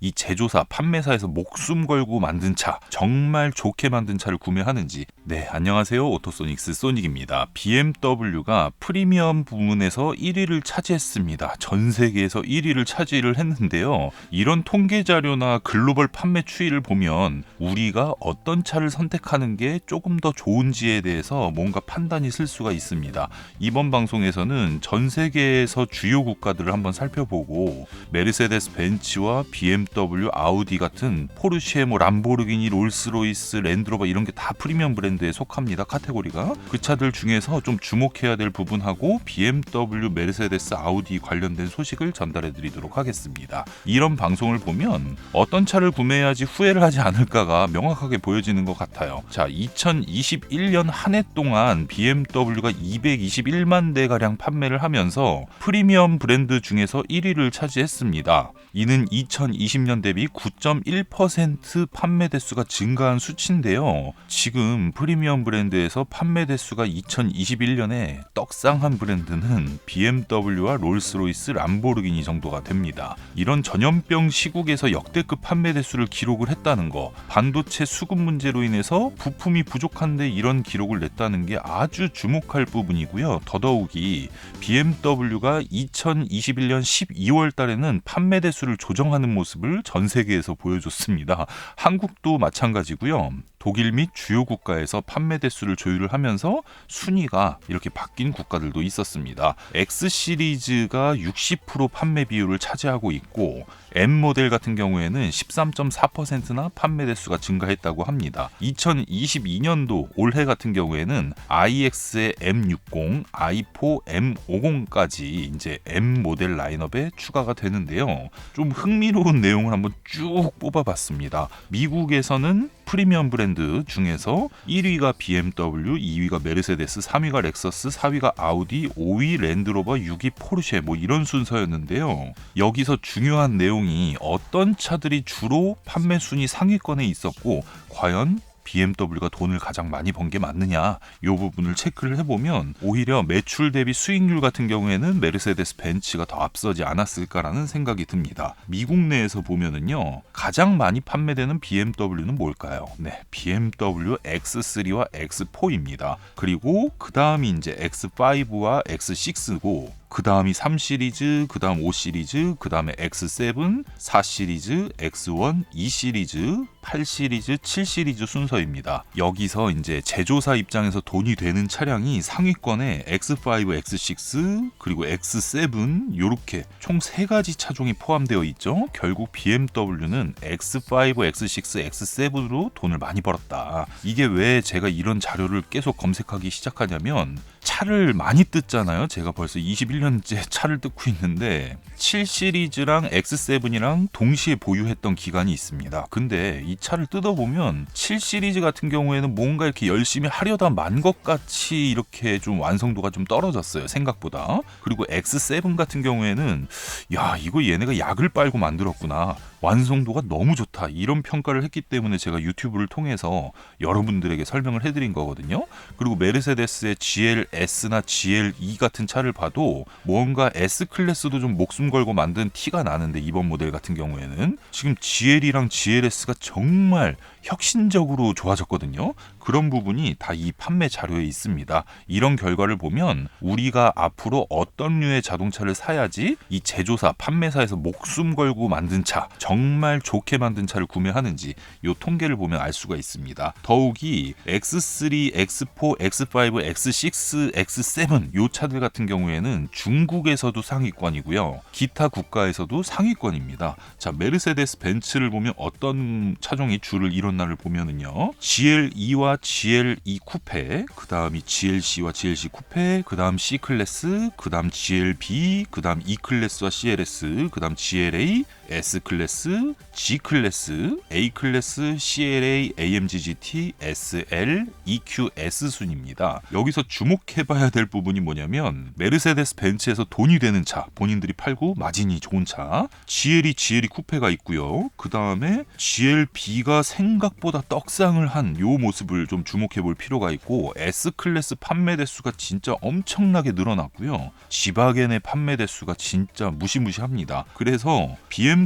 이 제조사, 판매사에서 목숨 걸고 만든 차, 정말 좋게 만든 차를 구매하는지. 네, 안녕하세요. 오토소닉스 소닉입니다. BMW가 프리미엄 부문에서 1위를 차지했습니다. 전 세계에서 1위를 차지를 했는데요. 이런 통계 자료나 글로벌 판매 추이를 보면 우리가 어떤 차를 선택하는 게 조금 더 좋은지에 대해서 뭔가 판단이 쓸 수가 있습니다. 이번 방송에서는 전 세계에서 주요 국가들을 한번 살펴보고 메르세데스 벤츠와 BMW, 아우디 같은 포르쉐, 뭐 람보르기니, 롤스로이스, 랜드로버 이런 게 다 프리미엄 브랜드에 속합니다. 카테고리가 그 차들 중에서 좀 주목해야 될 부분하고 BMW, 메르세데스, 아우디 관련된 소식을 전달해 드리도록 하겠습니다. 이런 방송을 보면 어떤 차를 구매해야지 후회를 하지 않을까가 명확하게 보여지는 것 같아요. 자, 2021년 한 해 동안 BMW가 221만 대 가량 판매를 하면서 프리미엄 브랜드 중에서 1위를 차지했습니다. 이는 2020년 대비 9.1% 판매 대수가 증가한 수치인데요. 지금 프리미엄 브랜드에서 판매 대수가 2021년에 떡상한 브랜드는 BMW와 롤스로이스, 람보르기니 정도가 됩니다. 이런 전염병 시국에서 역대급 판매 대수를 기록을 했다는 거, 반도체 수급 문제로 인해서 부품이 부족한데 이런 기록을 냈다는 게 아주 주목할 부분이고요. 더더욱이 BMW가 2021년 12월 달에는 판매 대수를 조정하는 모습을 전 세계에서 보여줬습니다. 한국도 마찬가지고요. 독일 및 주요 국가에서 판매 대수를 조율을 하면서 순위가 이렇게 바뀐 국가들도 있었습니다. X 시리즈가 60% 판매 비율을 차지하고 있고 M 모델 같은 경우에는 13.4%나 판매 대수가 증가했다고 합니다. 2022년도 올해 같은 경우에는 iX의 M60, i4, M50까지 이제 M 모델 라인업에 추가가 되는데요. 좀 흥미로운 내용을 한번 쭉 뽑아봤습니다. 미국에서는 프리미엄 브랜드 중에서 1위가 BMW, 2위가 메르세데스, 3위가 렉서스, 4위가 아우디, 5위 랜드로버, 6위 포르쉐 뭐 이런 순서였는데요. 여기서 중요한 내용이 어떤 차들이 주로 판매 순위 상위권에 있었고 과연 BMW가 돈을 가장 많이 번 게 맞느냐 이 부분을 체크를 해보면 오히려 매출 대비 수익률 같은 경우에는 메르세데스 벤츠가 더 앞서지 않았을까라는 생각이 듭니다. 미국 내에서 보면은요 가장 많이 판매되는 BMW는 뭘까요? 네, BMW X3와 X4입니다. 그리고 그 다음이 이제 X5와 X6고 그 다음이 3 시리즈, 그 다음 5 시리즈, 그 다음에 X7, 4 시리즈, X1, 2 시리즈, 8 시리즈, 7 시리즈 순서입니다. 여기서 이제 제조사 입장에서 돈이 되는 차량이 상위권에 X5, X6, 그리고 X7 요렇게 총 세 가지 차종이 포함되어 있죠. 결국 BMW는 X5, X6, X7으로 돈을 많이 벌었다. 이게 왜 제가 이런 자료를 계속 검색하기 시작하냐면 차를 많이 뜯잖아요. 제가 벌써 21 년째 차를 뜯고 있는데 7 시리즈랑 X7이랑 동시에 보유했던 기간이 있습니다. 근데 이 차를 뜯어보면 7 시리즈 같은 경우에는 뭔가 이렇게 열심히 하려다 만 것 같이 이렇게 좀 완성도가 좀 떨어졌어요. 생각보다. 그리고 X7 같은 경우에는 야 이거 얘네가 약을 빨고 만들었구나. 완성도가 너무 좋다 이런 평가를 했기 때문에 제가 유튜브를 통해서 여러분들에게 설명을 해드린 거거든요. 그리고 메르세데스의 GLS나 GLE 같은 차를 봐도 뭔가 S 클래스도 좀 목숨 걸고 만든 티가 나는데 이번 모델 같은 경우에는 지금 GL이랑 GLS가 정말 혁신적으로 좋아졌거든요. 그런 부분이 다 이 판매 자료에 있습니다. 이런 결과를 보면 우리가 앞으로 어떤 류의 자동차를 사야지 이 제조사, 판매사에서 목숨 걸고 만든 차, 정말 좋게 만든 차를 구매하는지 이 통계를 보면 알 수가 있습니다. 더욱이 X3, X4, X5, X6, X7 요 차들 같은 경우에는 중국에서도 상위권이고요. 기타 국가에서도 상위권입니다. 자, 메르세데스 벤츠를 보면 어떤 차종이 줄을 이뤘나를 보면은요. GLE와 GLE 쿠페, 그 다음이 GLC와 GLC 쿠페, 그 다음 C 클래스, 그 다음 GLB, 그 다음 E 클래스와 CLS, 그 다음 GLA, S 클래스, G 클래스, A 클래스, CLA, AMG GT, SL, EQS 순입니다. 여기서 주목해봐야 될 부분이 뭐냐면 메르세데스 벤츠에서 돈이 되는 차, 본인들이 팔고 마진이 좋은 차, GLE, GLE 쿠페가 있고요. 그 다음에 GLB가 생각보다 떡상을 한 요 모습을 좀 주목해 볼 필요가 있고 S 클래스 판매 대수가 진짜 엄청나게 늘어났고요. 지바겐의 판매 대수가 진짜 무시무시합니다. 그래서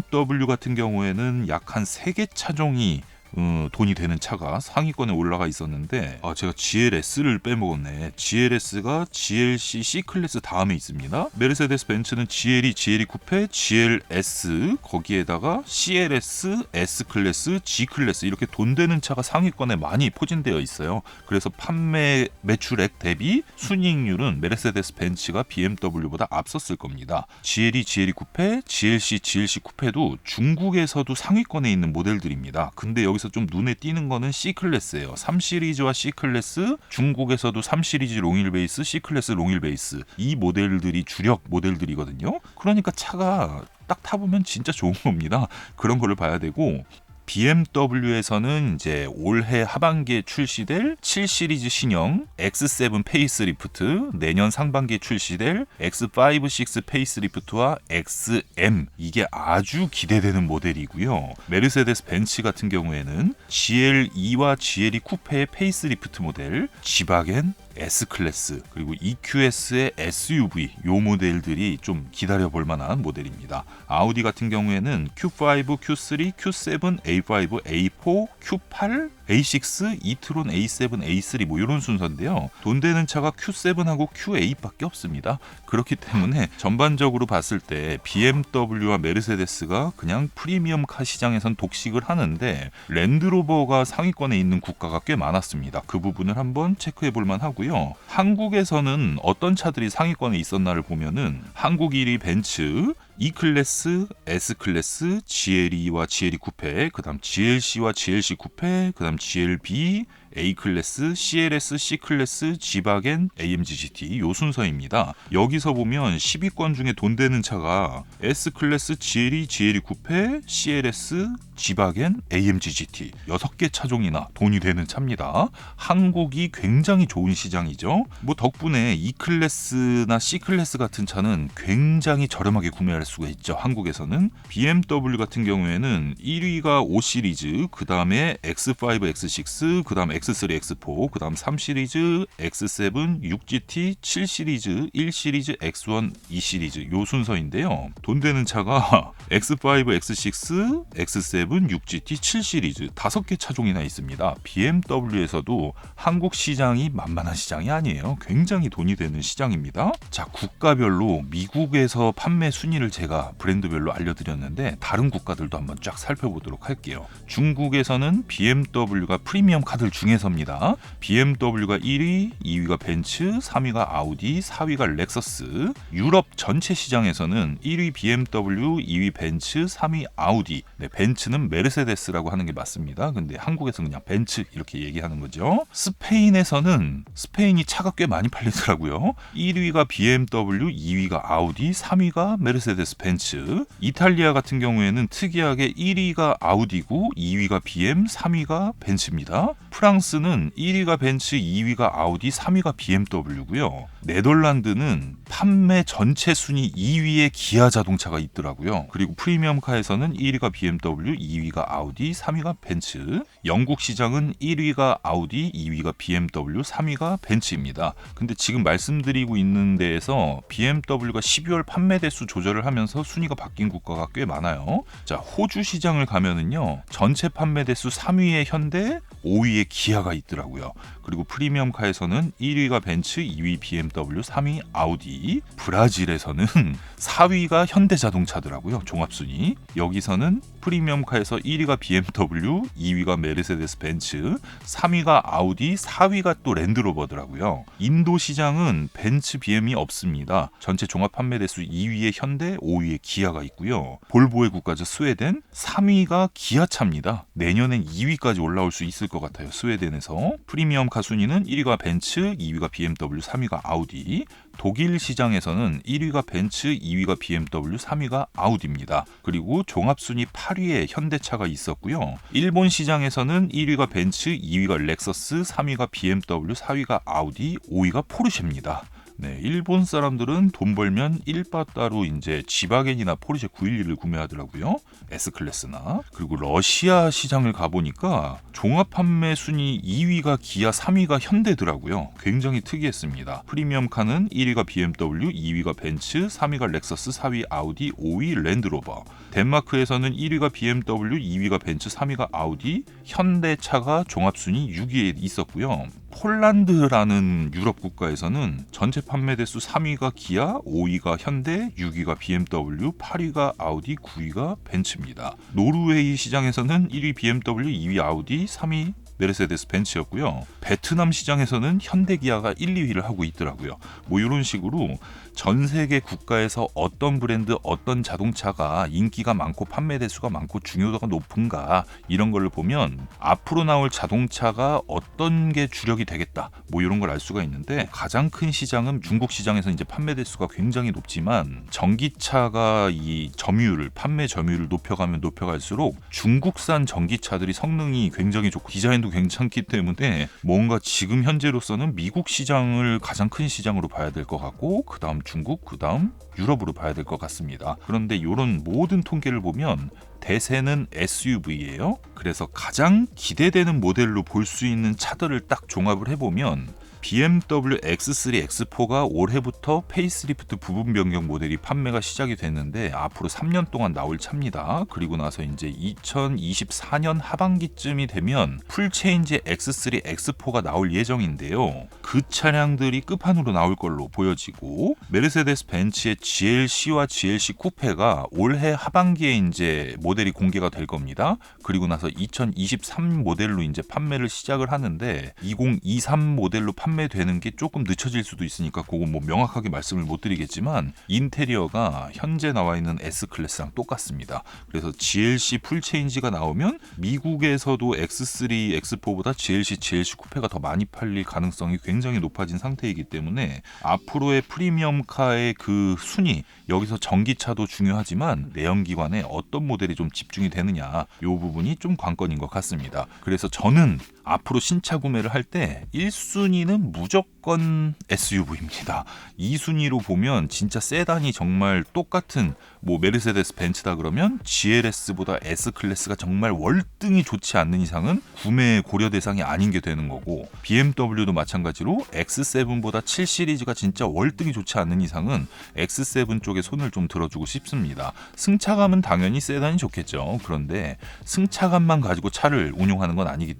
BMW 같은 경우에는 약한 3개 차종이 어, 돈이 되는 차가 상위권에 올라가 있었는데 아 제가 GLS를 빼먹었네. GLS가 GLC C 클래스 다음에 있습니다. 메르세데스 벤츠는 GLE, GLE 쿠페, GLS 거기에다가 CLS, S 클래스, G 클래스 이렇게 돈 되는 차가 상위권에 많이 포진되어 있어요. 그래서 판매 매출액 대비 순이익률은 메르세데스 벤츠가 BMW보다 앞섰을 겁니다. GLE, GLE 쿠페, GLC, GLC 쿠페도 중국에서도 상위권에 있는 모델들입니다. 근데 여기 서 좀 눈에 띄는 거는 C 클래스예요. 3 시리즈와 C 클래스, 중국에서도 3 시리즈 롱일 베이스, C 클래스 롱일 베이스 이 모델들이 주력 모델들이거든요. 그러니까 차가 딱 타보면 진짜 좋은 겁니다. 그런 거를 봐야 되고 BMW에서는 이제 올해 하반기에 출시될 7 시리즈 신형 X7 페이스리프트, 내년 상반기에 출시될 X5, 6 페이스리프트와 XM 이게 아주 기대되는 모델이고요. 메르세데스 벤츠 같은 경우에는 GLE와 GLE 쿠페의 페이스리프트 모델, 지바겐, S 클래스 그리고 EQS의 SUV 요 모델들이 좀 기다려 볼 만한 모델입니다. 아우디 같은 경우에는 Q5, Q3, Q7, A5, A4, Q8, A6, 이트론 A7, A3 뭐 이런 순서인데요. 돈 되는 차가 Q7하고 Q8밖에 없습니다. 그렇기 때문에 전반적으로 봤을 때 BMW와 메르세데스가 그냥 프리미엄 카 시장에선 독식을 하는데 랜드로버가 상위권에 있는 국가가 꽤 많았습니다. 그 부분을 한번 체크해 볼 만 하고요. 한국에서는 어떤 차들이 상위권에 있었나를 보면은 한국 1위 벤츠, E 클래스, S 클래스, GLE와 GLE 쿠페, 그 다음 GLC와 GLC 쿠페, 그 다음 GLB, A 클래스, CLS, C 클래스, 지바겐, AMG GT 요 순서입니다. 여기서 보면 10위권 중에 돈 되는 차가 S 클래스, GLE, GLE 쿠페, CLS, 지바겐, AMG GT 6개 차종이나 돈이 되는 차입니다. 한국이 굉장히 좋은 시장이죠. 뭐 덕분에 E 클래스나 C 클래스 같은 차는 굉장히 저렴하게 구매할 수가 있죠. 한국에서는 BMW 같은 경우에는 1위가 5 시리즈, 그 다음에 X5, X6, 그 다음 X3, X4, 그 다음 3 시리즈, X7, 6GT, 7 시리즈, 1 시리즈, X1, 2 시리즈 요 순서인데요. 돈 되는 차가 X5, X6, X7, 6GT, 7 시리즈 다섯 개 차종이나 있습니다. BMW에서도 한국 시장이 만만한 시장이 아니에요. 굉장히 돈이 되는 시장입니다. 자, 국가별로 미국에서 판매 순위를 제가 브랜드별로 알려드렸는데 다른 국가들도 한번 쫙 살펴보도록 할게요. 중국에서는 BMW가 프리미엄 카드 중에 서입니다. BMW가 1위, 2위가 벤츠, 3위가 아우디, 4위가 렉서스. 유럽 전체 시장에서는 1위 BMW, 2위 벤츠, 3위 아우디. 네, 벤츠는 메르세데스라고 하는 게 맞습니다. 근데 한국에서는 그냥 벤츠 이렇게 얘기하는 거죠. 스페인에서는 스페인이 차가 꽤 많이 팔리더라고요. 1위가 BMW, 2위가 아우디, 3위가 메르세데스 벤츠. 이탈리아 같은 경우에는 특이하게 1위가 아우디고 2위가 BM, 3위가 벤츠입니다. 프랑스 는 1위가 벤츠, 2위가 아우디, 3위가 BMW고요. 네덜란드는 판매 전체 순위 2위에 기아 자동차가 있더라고요. 그리고 프리미엄카에서는 1위가 BMW, 2위가 아우디, 3위가 벤츠. 영국 시장은 1위가 아우디, 2위가 BMW, 3위가 벤츠입니다. 근데 지금 말씀드리고 있는 데에서 BMW가 12월 판매 대수 조절을 하면서 순위가 바뀐 국가가 꽤 많아요. 자, 호주 시장을 가면은요. 전체 판매 대수 3위에 현대, 5위에 기아가 있더라고요. 그리고 프리미엄카에서는 1위가 벤츠, 2위 BMW, 3위 아우디. 브라질에서는 4위가 현대자동차더라고요. 종합순위. 여기서는 프리미엄카에서 1위가 BMW, 2위가 메르세데스 벤츠, 3위가 아우디, 4위가 또 랜드로버더라고요. 인도 시장은 벤츠, BM이 없습니다. 전체 종합 판매 대수 2위에 현대, 5위에 기아가 있고요. 볼보의 국가죠 스웨덴, 3위가 기아차입니다. 내년엔 2위까지 올라올 수 있을 것 같아요. 스웨덴에서 프리미엄 카 순위는 1위가 벤츠, 2위가 BMW, 3위가 아우디. 독일 시장에서는 1위가 벤츠, 2위가 BMW, 3위가 아우디입니다. 그리고 종합 순위 8위에 현대차가 있었고요. 일본 시장에서는 1위가 벤츠, 2위가 렉서스, 3위가 BMW, 4위가 아우디, 5위가 포르쉐입니다. 네, 일본 사람들은 돈 벌면 일바 따로 이제 지바겐이나 포르쉐 911을 구매하더라고요. S 클래스나 그리고 러시아 시장을 가보니까 종합 판매 순위 2위가 기아, 3위가 현대더라고요. 굉장히 특이했습니다. 프리미엄 카는 1위가 BMW, 2위가 벤츠, 3위가 렉서스, 4위 아우디, 5위 랜드로버. 덴마크에서는 1위가 BMW, 2위가 벤츠, 3위가 아우디, 현대차가 종합 순위 6위에 있었고요. 폴란드라는 유럽 국가에서는 전체 판매 대수 3위가 기아, 5위가 현대, 6위가 BMW, 8위가 아우디, 9위가 벤츠입니다. 노르웨이 시장에서는 1위 BMW, 2위 아우디, 3위 메르세데스 벤츠였고요. 베트남 시장에서는 현대 기아가 1, 2위를 하고 있더라고요. 뭐 이런 식으로 전 세계 국가에서 어떤 브랜드, 어떤 자동차가 인기가 많고 판매 대수가 많고 중요도가 높은가 이런 걸로 보면 앞으로 나올 자동차가 어떤 게 주력이 되겠다. 뭐 이런 걸 알 수가 있는데 가장 큰 시장은 중국 시장에서 이제 판매 대수가 굉장히 높지만 전기차가 이 점유율을 판매 점유율을 높여가면 높여갈수록 중국산 전기차들이 성능이 굉장히 좋고 디자인도 괜찮기 때문에 뭔가 지금 현재로서는 미국 시장을 가장 큰 시장으로 봐야 될 것 같고 그 다음 중국, 그 다음 유럽으로 봐야 될 것 같습니다. 그런데 이런 모든 통계를 보면 대세는 SUV예요. 그래서 가장 기대되는 모델로 볼 수 있는 차들을 딱 종합을 해보면 BMW X3, X4가 올해부터 페이스리프트 부분 변경 모델이 판매가 시작이 됐는데 앞으로 3년 동안 나올 차입니다. 그리고 나서 이제 2024년 하반기쯤이 되면 풀체인지 X3, X4가 나올 예정인데요. 그 차량들이 끝판으로 나올 걸로 보여지고 메르세데스 벤츠의 GLC와 GLC 쿠페가 올해 하반기에 이제 모델이 공개가 될 겁니다. 그리고 나서 2023 모델로 이제 판매를 시작을 하는데 2023 모델로 판매 되는 게 조금 늦춰질 수도 있으니까 그건 뭐 명확하게 말씀을 못 드리겠지만 인테리어가 현재 나와 있는 S 클래스랑 똑같습니다. 그래서 GLC 풀체인지가 나오면 미국에서도 X3, X4보다 GLC, GLC 쿠페가 더 많이 팔릴 가능성이 굉장히 높아진 상태이기 때문에 앞으로의 프리미엄카의 그 순위 여기서 전기차도 중요하지만 내연기관에 어떤 모델이 좀 집중이 되느냐 이 부분이 좀 관건인 것 같습니다. 그래서 저는 앞으로 신차 구매를 할 때 1순위는 무조건 SUV입니다. 2순위로 보면 진짜 세단이 정말 똑같은 뭐 메르세데스 벤츠다 그러면 GLS보다 S 클래스가 정말 월등히 좋지 않는 이상은 구매 고려 대상이 아닌 게 되는 거고 BMW도 마찬가지로 X7보다 7 시리즈가 진짜 월등히 좋지 않는 이상은 X7 쪽에 손을 좀 들어주고 싶습니다. 승차감은 당연히 세단이 좋겠죠. 그런데 승차감만 가지고 차를 운용하는 건 아니기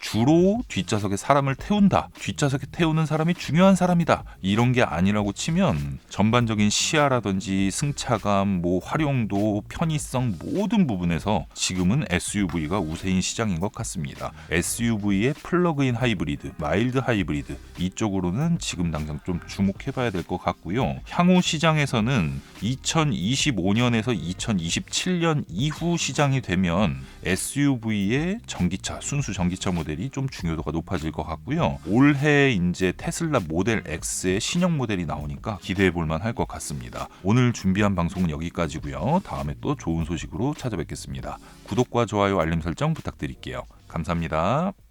주로 뒷좌석에 사람을 태운다. 뒷좌석에 태우는 사람이 중요한 사람이다. 이런 게 아니라고 치면 전반적인 시야라든지 승차감, 뭐 활용도, 편의성 모든 부분에서 지금은 SUV가 우세인 시장인 것 같습니다. SUV의 플러그인 하이브리드, 마일드 하이브리드 이쪽으로는 지금 당장 좀 주목해봐야 될 것 같고요. 향후 시장에서는 2025년에서 2027년 이후 시장이 되면 SUV의 전기차, 순수 전기차 모델이 좀 중요도가 높아질 것 같고요. 올해 이제 테슬라 모델 X의 신형 모델이 나오니까 기대해 볼 만할 것 같습니다. 오늘 준비한 방송은 여기까지고요. 다음에 또 좋은 소식으로 찾아뵙겠습니다. 구독과 좋아요, 알림 설정 부탁드릴게요. 감사합니다.